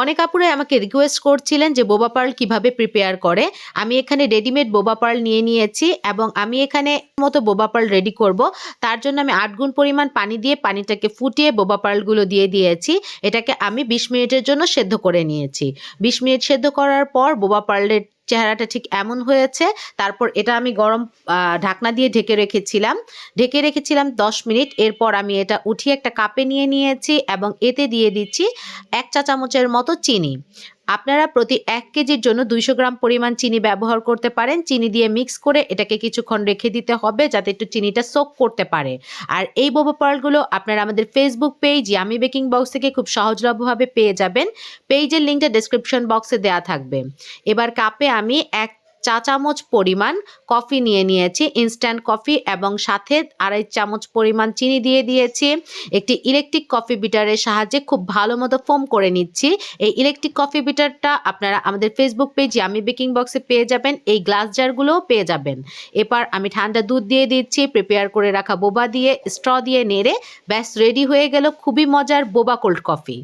অনেক আপুরাই আমাকে রিকোয়েস্ট করছিলেন যে বোবা পার্ল কীভাবে প্রিপেয়ার করে। আমি এখানে রেডিমেড বোবা পার্ল নিয়ে নিয়েছি এবং আমি এখানে মতো বোবা পার্ল রেডি করব। তার জন্য আমি আট গুণ পরিমাণ পানি দিয়ে পানিটাকে ফুটিয়ে বোবা পার্লগুলো দিয়ে দিয়েছি। এটাকে আমি বিশ মিনিটের জন্য সেদ্ধ করে নিয়েছি। বিশ মিনিট সেদ্ধ করার পর বোবা পার্লের চেহারাটা ঠিক এমন হয়েছে। তারপর এটা আমি গরম ঢাকনা দিয়ে ঢেকে রেখেছিলাম। ঢেকে রেখেছিলাম দশ মিনিট। এরপর আমি এটা উঠিয়ে একটা কাপে নিয়ে নিয়েছি এবং এতে দিয়ে দিচ্ছি এক চা চামচের মতো চিনি। আপনারা প্রতি এক কেজির জন্য দুইশো গ্রাম পরিমাণ চিনি ব্যবহার করতে পারেন। চিনি দিয়ে মিক্স করে এটাকে কিছুক্ষণ রেখে দিতে হবে যাতে একটু চিনিটা সোক করতে পারে। আর এই বোবো পার্লগুলো আপনারা আমাদের ফেসবুক পেজ আমি বেকিং বক্স থেকে খুব সহজলভ্যভাবে পেয়ে যাবেন। পেজের লিঙ্কটা ডেসক্রিপশন বক্সে দেওয়া থাকবে। এবার কাপে আমি এক চা চামচ পরিমাণ কফি নিয়ে নিয়েছি ইনস্ট্যান্ট কফি এবং সাথে আড়াই চামচ পরিমাণ চিনি দিয়ে দিয়েছি। একটি ইলেকট্রিক কফি বিটারের সাহায্যে খুব ভালো মতো ফোম করে নিচ্ছি। এই ইলেকট্রিক কফি বিটারটা আপনারা আমাদের ফেসবুক পেজে আমি বেকিং বক্সে পেয়ে যাবেন। এই গ্লাস জারগুলোও পেয়ে যাবেন। এবার আমি ঠান্ডা দুধ দিয়ে দিচ্ছি প্রিপেয়ার করে রাখা বোবা দিয়ে স্ট্র দিয়ে নেড়ে ব্যাস রেডি হয়ে গেল। খুবই মজার বোবা কোল্ড কফি